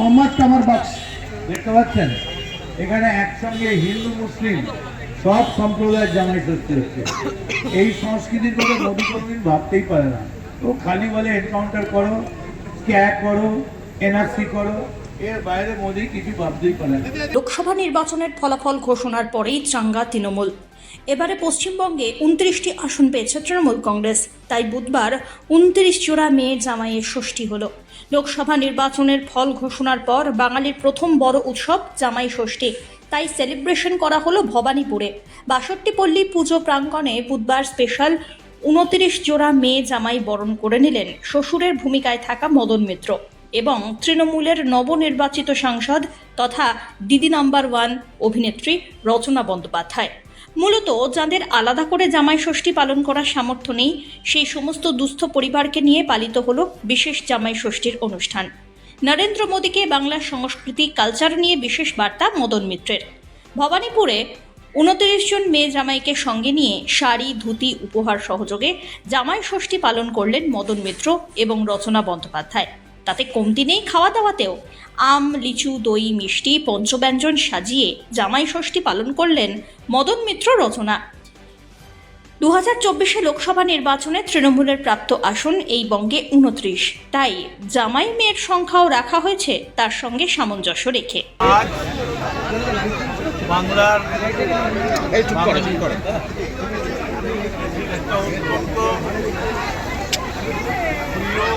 মোহাম্মদ কামার বাক্স। দেখতে পাচ্ছেন? এখানে একসঙ্গে হিন্দু, মুসলিম সব সম্প্রদায়ের জামাই ষষ্ঠী হচ্ছে। এই সংস্কৃতির কথা মোদী কোনদিন ভাবতেই পারে না। তো খালি বলে এনকাউন্টার করো স্ক্যাক করো এনআরসি করো লোকসভা নির্বাচনের ফলাফল ঘোষণার পরেই চাঙ্গা তৃণমূল। এবারে পশ্চিমবঙ্গে উনত্রিশটি আসন পেয়েছে তৃণমূল কংগ্রেস। তাই বুধবার উনত্রিশ জোড়া মেয়ে জামাইয়ের ষষ্ঠী হলো। লোকসভা নির্বাচনের ফল ঘোষণার পর বাঙালির প্রথম বড় উৎসব জামাই ষষ্ঠী। তাই সেলিব্রেশন করা হলো ভবানীপুরে। বাষট্টি পল্লী পুজো প্রাঙ্গণে বুধবার স্পেশাল উনত্রিশ জোড়া মেয়ে জামাই বরণ করে নিলেন শ্বশুরের ভূমিকায় থাকা মদন মিত্র এবং তৃণমূলের নবনির্বাচিত সাংসদ তথা দিদি নাম্বার ওয়ান অভিনেত্রী রচনা বন্দ্যোপাধ্যায়। মূলত যাদের আলাদা করে জামাই ষষ্ঠী পালন করার সামর্থ্য নেই, সেই সমস্ত দুস্থ পরিবারকে নিয়ে পালিত হলো বিশেষ জামাই ষষ্ঠীর অনুষ্ঠান। নরেন্দ্র মোদীকে বাংলার সংস্কৃতি, কালচার নিয়ে বিশেষ বার্তা মদন মিত্রের। ভবানীপুরে উনত্রিশ জন মেয়ে জামাইকে সঙ্গে নিয়ে শাড়ি, ধুতি, উপহার সহযোগে জামাই ষষ্ঠী পালন করলেন মদন মিত্র এবং রচনা বন্দ্যোপাধ্যায়। তাতে কমতি নেই খাওয়া দাওয়াতেও আম লিচু দই মিষ্টি পঞ্চব্যঞ্জন সাজিয়ে জামাই ষষ্ঠী পালন করলেন মদন মিত্র রচনা। দু হাজার চব্বিশে লোকসভা নির্বাচনে তৃণমূলের প্রাপ্ত আসন এই বঙ্গে উনত্রিশ। তাই জামাই মেয়ের সংখ্যাও রাখা হয়েছে তার সঙ্গে সামঞ্জস্য রেখে। বাংলার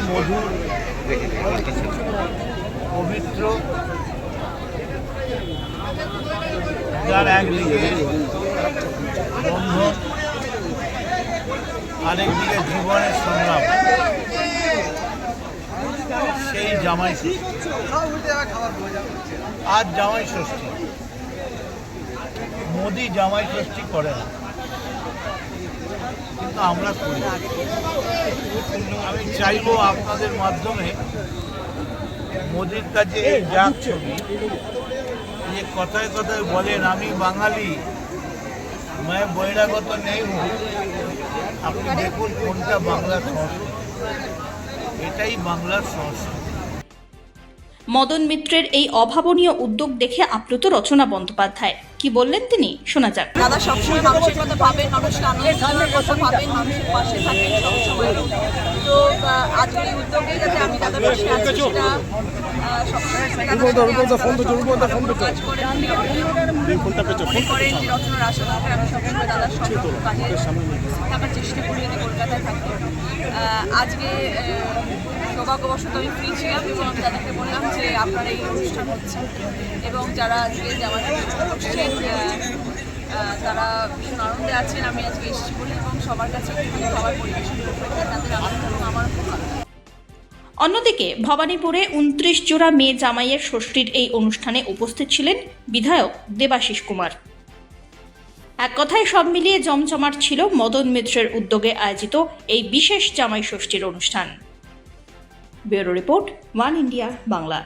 মধুর পবিত্র যার একদিকে বন্ধন আরেকদিকে জীবনের সংগ্রাম। সেই জামাই আজ জামাই ষষ্ঠী। মোদি জামাই ষষ্ঠী করে না। কিন্তু আমরা করি। আমি চাইব আপনাদের মাধ্যমে মোদির কাছে যাক ছবি যে কথায় কথায় বলেন আমি বাঙালি मैं বহিরাগত নেই আপনি দেখুন কোনটা বাংলার সংস্কৃতি। এটাই বাংলার সংস্কৃতি। মদন মিত্রের এই অভাবনীয় উদ্যোগ দেখে আপ্লুত রচনা বন্দ্যোপাধ্যায়। কি বললেন তিনি? শোনা যাক। দাদা সবসময় মানুষের কথা ভাবেন মানুষকে আনন্দ দেওয়ার কথা ভাবেন মানুষের পাশে থাকেন সবসময়। তো আজকের এই উদ্যোগে যাতে আমি দাদার পাশে আছি সেটা করেন যে রচনার আশা আমি সবসময় দাদার কাজে থাকার চেষ্টা করি কলকাতায় থাকি। আজকে আহ, সৌভাগ্যবশত আমি ফ্রি ছিলাম এবং তাদেরকে বললাম যে আপনার এই অনুষ্ঠান হচ্ছে। এবং যারা আজকে যে আমার করছেন তারা ভীষণ আনন্দে আছেন, আমি আজকে এসেছি বলে এবং সবার কাছে খাবার পরিবেশন করতে তাদের আনন্দ এবং আমার খুব ভালো। অন্যদিকে, ভবানীপুরে উনত্রিশ জোড়া মেয়ে জামাইয়ের ষষ্ঠীর এই অনুষ্ঠানে উপস্থিত ছিলেন বিধায়ক দেবাশিস কুমার। এক কথায় সব মিলিয়ে জমজমাট ছিল মদন মিত্রের উদ্যোগে আয়োজিত এই বিশেষ জামাই ষষ্ঠীর অনুষ্ঠান। Bureau report, one India, Bangla.